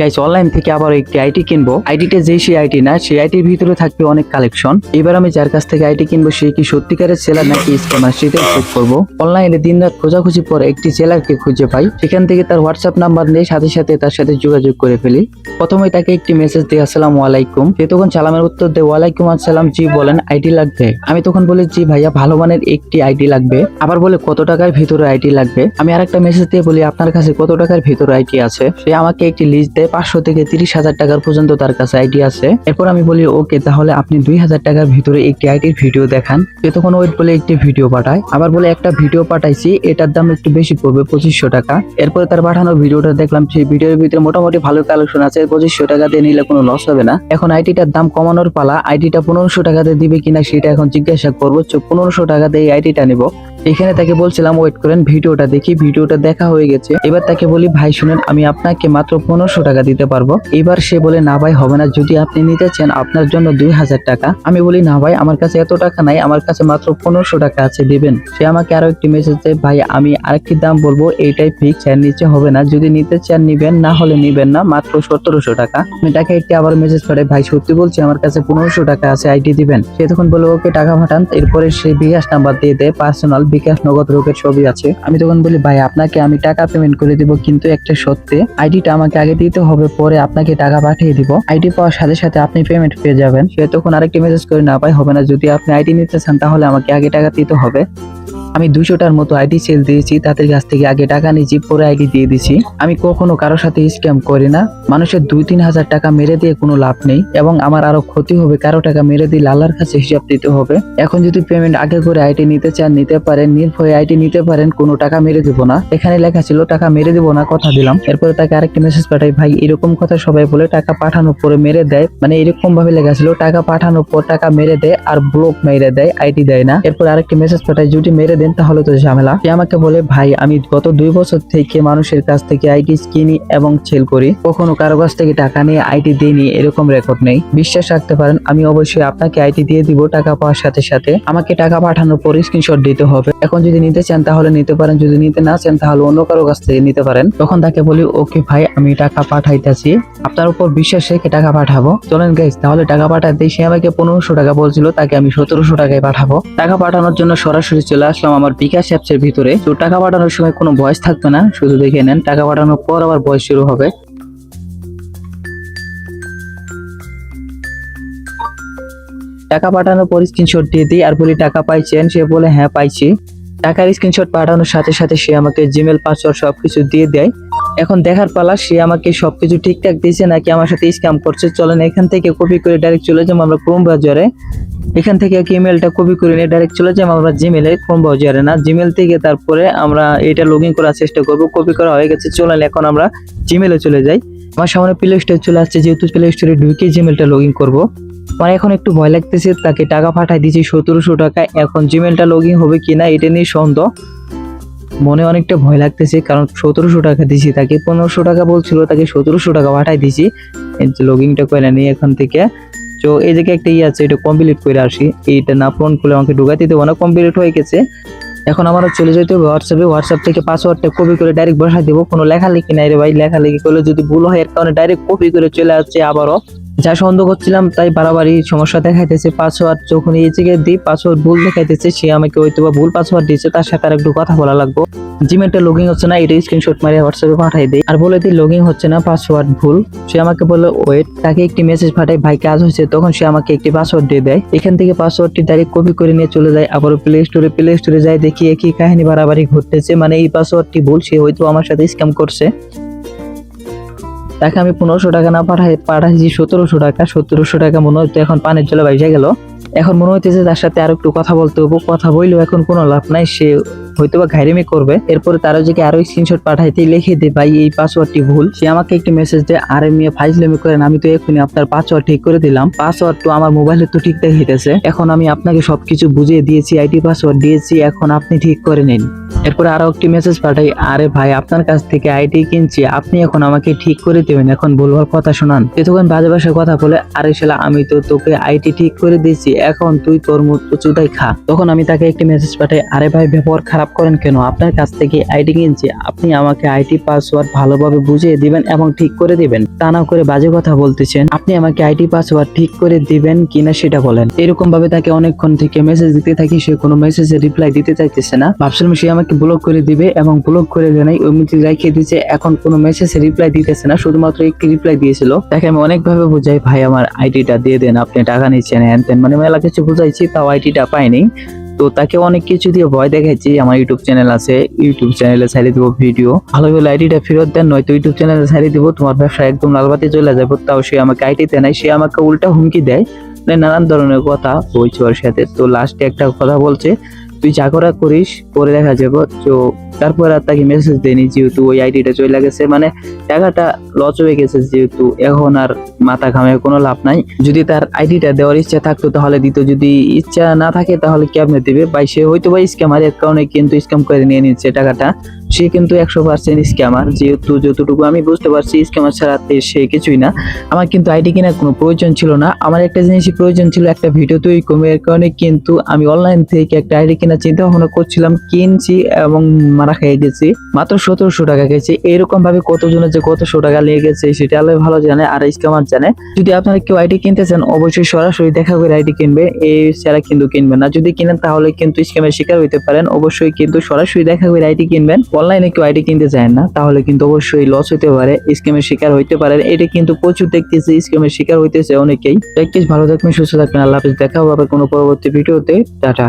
Guys online থেকে আবার একটি আইটি কিনবো। আইটিটা যে সেই আইটি না, সেই আইটির ভিতরে থাকবে অনেক কালেকশন এবার আমি যার কাছ থেকে আইটি কিনবো, সে কি সত্যিকারের সেলার নাকি স্ক্যামার সেটাই চেক করব? অনলাইনে দিন রাত খোঁজাখুঁজি পর একটি সেলারকে খুঁজে পাই। সেখান থেকে তার হোয়াটসঅ্যাপ নাম্বার নিয়ে সাথে সাথে তার সাথে যোগাযোগ করে ফেলি। প্রথমে তাকে একটি মেসেজ দিই, আসসালামু আলাইকুম। সে তখন সালামের উত্তর দেয়, ওয়ালাইকুম আসসালাম, জি বলেন আইটি লাগবে? আমি তখন বলি, জি ভাইয়া, ভালো মানের একটি আইটি লাগবে। আবার বলে, কত টাকার ভিতরে আইটি লাগবে? আমি আরেকটা মেসেজ দিয়ে বলি, আপনার কাছে কত টাকার ভিতরে আইটি আছে? সে আমাকে একটি লিস্ট দেয় পাঁচশো থেকে তিরিশ হাজার টাকার পর্যন্ত তার কাছে আইটি আছে। এরপর আমি বলি, ওকে, তাহলে আপনি দুই হাজার টাকার ভিতরে একটি আইটির ভিডিও দেখান। সে তখন ওয়েট বলে একটি ভিডিও পাঠায়। আবার বলে, একটা ভিডিও পাঠাইছি, এটার দাম একটু বেশি পড়বে, পঁচিশশো টাকা। এরপরে তার পাঠানো ভিডিওটা দেখলাম, সেই ভিডিওর ভিতরে মোটামুটি ভালো কালেকশন আছে, পঁচিশশো টাকা দিয়ে নিলে কোনো লস হবে না। এখন আইটিটার দাম কমানোর পালা আইটিটা পনেরোশো টাকাতে দিবে কিনা সেটা এখন জিজ্ঞাসা করব পনেরোশো টাকা দিয়ে এই আইটিটা নিবো। এখানে তাকে বলছিলাম ওয়েট করেন, ভিডিওটা দেখি, ভিডিওটা দেখা হয়ে গেছে। এবার তাকে বলি, ভাই, শুনেন, আমি আপনাকে মাত্র পনেরোশো টাকা দিতে পারব। এবার সে বলে, না ভাই, হবে না। যদি আপনি নিতে চান আপনার জন্য দুই হাজার টাকা। আমি বলি, না ভাই, আমার কাছে এত টাকা নাই, আমার কাছে মাত্র পনেরোশো টাকা আছে, দিবেন। সে আমাকে আরও একটি মেসেজ দেয়, ভাই, আমি আরেকটি দাম বলব, এইটাই ফিক্স এর নিচে হবে না। যদি নিতে চান, নিবেন, না হলে নিবেন না, মাত্র সতেরোশো টাকা। আমি তাকে একটি আবার মেসেজ করে, ভাই, সত্যি বলছি, আমার কাছে পনেরোশো টাকা আছে আইটি দিবেন। সে তখন বলে, ওকে, টাকা পাঠান। এরপরে সে বিকাশ নাম্বার দিয়ে দেয় পার্সোনাল বিকাশ নগদ রোগের ছবি আছে। আমি তখন বলি, ভাই, আপনাকে আমি টাকা পেমেন্ট করে দিব, কিন্তু একটা সত্যি আইডিটা আমাকে আগে দিতে হবে, পরে আপনাকে টাকা পাঠিয়ে দিব। আইডি পাওয়ার সাথে সাথে আপনি পেমেন্ট পেয়ে যাবেন। সে তখন আরেকটি মেসেজ করে, না ভাই, হবে না। যদি আপনি আইডি নিতে চান, তাহলে আমাকে আগে টাকা দিতে হবে। আমি দুশোটার মতো আইডি সেল দিয়েছি, তাদের কাছ থেকে আগে টাকা নিয়েছি, পরে আইডি দিয়ে দিছি আমি কখনো কারোর সাথে স্ক্যাম করি না। মানুষের দুই তিন হাজার টাকা মেরে দিয়ে কোনো লাভ নেই এবং আমার আরও ক্ষতি হবে, কারও টাকা মেরে দিয়ে লালার কাছে হিসাব দিতে হবে। এখন যদি পেমেন্ট আগে করে আইডি নিতে চান, নিতে পারেন, নির্ভয়ে আইডি নিতে পারেন, কোনো টাকা মেরে দিব না। এখানে লেখা ছিল, টাকা মেরে দিব না, কথা দিলাম। এরপরে তাকে আরেকটি মেসেজ পাঠাই, ভাই, এরকম কথা সবাই বলে, টাকা পাঠানোর পরে মেরে দেয়। মানে এরকম ভাবে লেখা ছিল, টাকা পাঠানোর পর টাকা মেরে দেয় আর ব্লক মেরে দেয় আইডি দেয় না। এরপর আরেকটি মেসেজ পাঠাই, যদি মেরে দেন তাহলে তো ঝামেলা। সে আমাকে বলে, ভাই, আমি গত দুই বছর থেকে মানুষের কাছ থেকে আইডি কিনি এবং সেল করি। কখনো কারও কাছ থেকে টাকা নিয়ে আইডি দিইনি, এরকম রেকর্ড নেই। বিশ্বাস রাখতে পারেন, আমি অবশ্যই আপনাকে আইডি দিয়ে দিব টাকা পাওয়ার সাথে সাথে। আমাকে টাকা পাঠানোর পর স্ক্রিনশট দিতে হবে। এখন যদি নিতে চান, তাহলে নিতে পারেন। যদি নিতে না চান, তাহলে অন্য কারও কাছ থেকে নিতে পারেন। তখন তাকে বলি, ওকে ভাই, আমি টাকা পাঠাইতেছি। আপনার উপর বিশ্বাস রেখে টাকা পাঠাবো। চলেন গাইস তাহলে টাকা পাঠাতে, সে আমাকে পনেরোশো টাকা বলছিল, তাকে আমি সতেরোশো টাকায় পাঠাবো। টাকা পাঠানোর জন্য সরাসরি চলে আসলাম আমার বিকাশ অ্যাপসের ভিতরে। তো টাকা পাঠানোর সময় কোনো ভয়েস থাকবে না, শুধু দেখে নেন, টাকা পাঠানোর পর আবার ভয়েস শুরু হবে। টাকা পাঠানোর পর স্ক্রিনশট দিয়ে দিই, আর বলি, টাকা পাইছেন সে বলে হ্যাঁ পাইছি। টাকার স্ক্রিনশট পাঠানোর সাথে সাথে সে আমাকে জিমেল পাসওয়ার্ড সবকিছু দিয়ে দেয়। এখন দেখার পালা, সে আমাকে সবকিছু ঠিকঠাক দিয়েছে নাকি আমার সাথে স্ক্যাম করছে? চলেন এখান থেকে কপি করে ডাইরেক্ট চলে যাব আমরা ক্রোম ব্রাউজারে এখান থেকে ইমেলটা কপি করে নিয়ে ডাইরেক্ট চলে যাব আমরা জিমেলে ক্রোম ব্রাউজারে না? জিমেল থেকে তারপরে আমরা এটা লগ ইন করার চেষ্টা করব। কপি করা হয়ে গেছে, চলেন এখন আমরা জিমেলে চলে যাই। আমার সামনে প্লে স্টোর চলে আসছে, যেহেতু প্লে স্টোরে ঢুকে জিমেলটা লগ ইন করব। আমার এখন একটু ভয় লাগতেছে, তাকে টাকা পাঠাই দিয়েছি সতেরোশো টাকা। এখন জিমেলটা লগ ইন হবে কিনা, এটা নিয়ে সন্দেহ। মনে অনেকটা ভয় লাগতেছে, কারণ সতেরোশো টাকা দিছি, তাকে পনেরোশো টাকা বলছিল, তাকে সতেরোশো টাকা পাঠাই দিছি লগ ইনটা করে নিই এখান থেকে। তো এই জায়গায় একটা ইয়ে আছে, এটা কমপ্লিট করে আসি। এইটা না ফোন করলে আমাকে ঢুকাতে দেবো না কমপ্লিট হয়ে গেছে। এখন আমার চলে যেতে হবে হোয়াটসঅ্যাপে হোয়াটসঅ্যাপ থেকে পাসওয়ার্ডটা কপি করে ডাইরেক্ট বসাই দেবো, কোনো লেখালেখি নাই রে ভাই, লেখালেখি করলে যদি ভুল হয়, এর কারণে ডাইরেক্ট কপি করে চলে আসছে আবারও। যা সন্দেহ করছিলাম, তাই বাড়াবাড়ি সমস্যা দেখাইতেছে। পাসওয়ার্ড যখন এই জায়গায় দিই, পাসওয়ার্ড ভুল দেখাইতেছে, সে আমাকে হয়তো বা ভুল পাসওয়ার্ড দিয়েছে, তার সাথে আর একটু কথা বলা লাগবে। লগ ইন হচ্ছে না, এটা স্ক্রিনশট মারিয়ে হোয়াটসঅ্যাপে পাঠাই দিই। আর বলে দিই লগ হচ্ছে না পাসওয়ার্ড ভুল। সে আমাকে বলে ওয়েট তাকে একটি মেসেজ পাঠাই, ভাই, কাজ হয়েছে। তখন সে আমাকে একটি পাসওয়ার্ড দিয়ে দেয়। এখান থেকে পাসওয়ার্ডটি ডাইরেক্ট কপি করে নিয়ে চলে যায়, আবার প্লে স্টোরে প্লে স্টোরে যায়, দেখি একই কাহিনী বাড়াবাড়ি ঘটতেছে। মানে এই পাসওয়ার্ডটি ভুল, সে হয়তো আমার সাথে স্ক্যাম করছে। তাকে আমি পনেরোশো টাকা না পাঠাই পাঠাইছি সতেরোশো টাকা। সতেরোশো টাকা মনে হয়তো এখন পানের জলে বাইসা গেল। এখন মনে হইতেছে তার সাথে আর একটু কথা বলতে হব কথা বললেও এখন কোনো লাভ নাই। সে হয়তো বা ঘাইরেমি করবে। এরপরে তারা যে আরও স্ক্রিনশট পাঠাইতে লিখে দে, ভাই, এই পাসওয়ার্ডটি ভুল। সে আমাকে একটি মেসেজ দেয় আরে মেয়ে ফাইজলেমি করেন, আমি তো এখনই আপনার পাসওয়ার্ড ঠিক করে দিলাম। পাসওয়ার্ড তো আমার মোবাইলে তো ঠিক দেখাইতেছে। এখন আমি আপনাকে সবকিছু বুঝিয়ে দিয়েছি আইটি পাসওয়ার্ড দিয়েছি, এখন আপনি ঠিক করে নিন। এরপরে আরও একটি মেসেজ পাঠাই, আরে ভাই, আপনার কাছ থেকে আইটি কিনছি, আপনি এখন আমাকে ঠিক করে দেবেন, এখন বলবার কথা শোনান। এতক্ষণ বাজে বাসায় কথা বলে, আরে শালা, আমি তো তোকে আইটি ঠিক করে দিয়েছি, এখন তুই তোর মতো চুদাই খা। তখন আমি তাকে একটি মেসেজ পাঠাই, আরে ভাই, ব্যবহার খারাপ রাগ করেন কেন? আপনার কাছ থেকে আইডি কিনছি, আপনি আমাকে আইডি পাসওয়ার্ড ভালোভাবে বুঝিয়ে দিবেন এবং ঠিক করে দিবেন। তা না করে বাজে কথা বলতেছেন, আপনি আমাকে আইডি পাসওয়ার্ড ঠিক করে দিবেন কিনা সেটা বলেন। এরকম ভাবে তাকে অনেকক্ষণ থেকে মেসেজ দিতে থাকি, সে কোনো মেসেজের রিপ্লাই দিতে চাইতেছে না। ভাবছিলাম সে আমাকে ব্লক করে দিবে এবং ব্লক করে দেয় ওই মিটি রেখে দিয়েছে, এখন কোনো মেসেজের রিপ্লাই দিতেছে না, শুধুমাত্র একটি রিপ্লাই দিয়েছিল। তাকে আমি অনেকভাবে বুঝাই, ভাই, আমার আইডিটা দিয়ে দেন, আপনি টাকা নিচ্ছেন, হ্যান মানে মেলা কিছু বুঝাইছি, তাও আইডিটা পাইনি। তো তাকে অনেক কিছু দিয়ে ভয় দেখাচ্ছি আমার ইউটিউব চ্যানেল আছে, ইউটিউব চ্যানেলে ছাড়িয়ে দেবো ভিডিও। ভালো ভালো আইডিটা ফেরত দেন, নয়তো ইউটিউব চ্যানেলে ছাড়িয়ে দেবো। তোমার ব্যবসা একদম লালবাতি চলে যাব, তাও সে আমাকে আইডিতে নেয় সে আমাকে উল্টা হুমকি দেয়। মানে নানান ধরনের কথা বলছে ওর সাথে। তো লাস্টে একটা কথা বলছে, তুই যা করা করিস করে দেখা যাব। তো তারপর আর তাকে মেসেজ দেয়নি যেহেতু ওই আইডিটা চলে গেছে। মানে টাকাটা লচ হয়ে গেছে যেহেতু এখন আর মাথা ঘামে কোনো লাভ নাই। যদি তার আইডিটা দেওয়ার ইচ্ছা থাকতো তাহলে দিত। যদি ইচ্ছা না থাকে তাহলে কেমনে দেবে? ভাই, সে হয়তো বা স্ক্যামার এর কারণে কিন্তু স্ক্যাম করে নিয়ে নিচ্ছে টাকাটা। সে কিন্তু একশো পার্সেন্ট স্ক্যামার যেহেতু যতটুকু আমি বুঝতে পারছি স্ক্যামার ছাড়া সে কিছুই না। আমার কিন্তু আইডি কেনার কোনো প্রয়োজন ছিল না। আমার একটা জিনিসই প্রয়োজন ছিল, একটা ভিডিও তৈরি এর কারণে কিন্তু আমি অনলাইন থেকে একটা আইডি কেনার চিন্তা ভাবনা করছিলাম, কিনছি এবং মারা খেয়ে গেছি। মাত্র সতেরোশো টাকা গেছে এরকম ভাবে কতজনের যে কতশো টাকা লেগে গেছে সেটা আল্লাহ ভালো জানে আর স্ক্যামার জানে। যদি আপনারা কেউ আইডি কিনতে চান, অবশ্যই সরাসরি দেখা করে আইডি কিনবে। এই ছাড়া কিন্তু কিনবেন না। যদি কিনেন, তাহলে কিন্তু স্ক্যামের শিকার হইতে পারেন। অবশ্যই কিন্তু সরাসরি দেখা করে আইডি কিনবেন। অনলাইনে কেউ আইডি কিনতে চায় না, তাহলে কিন্তু অবশ্যই লস হতে পারে স্ক্যামের শিকার হইতে পারে এটা কিন্তু প্রচুর দেখতেছি স্ক্যামের শিকার হইতেছে অনেকেই। প্র্যাকটিস ভালো থাকবেন, সুস্থ থাকবেন, আল্লাহ হাফিজ। দেখা হবে আবার কোনো পরবর্তী ভিডিওতে। টাটা।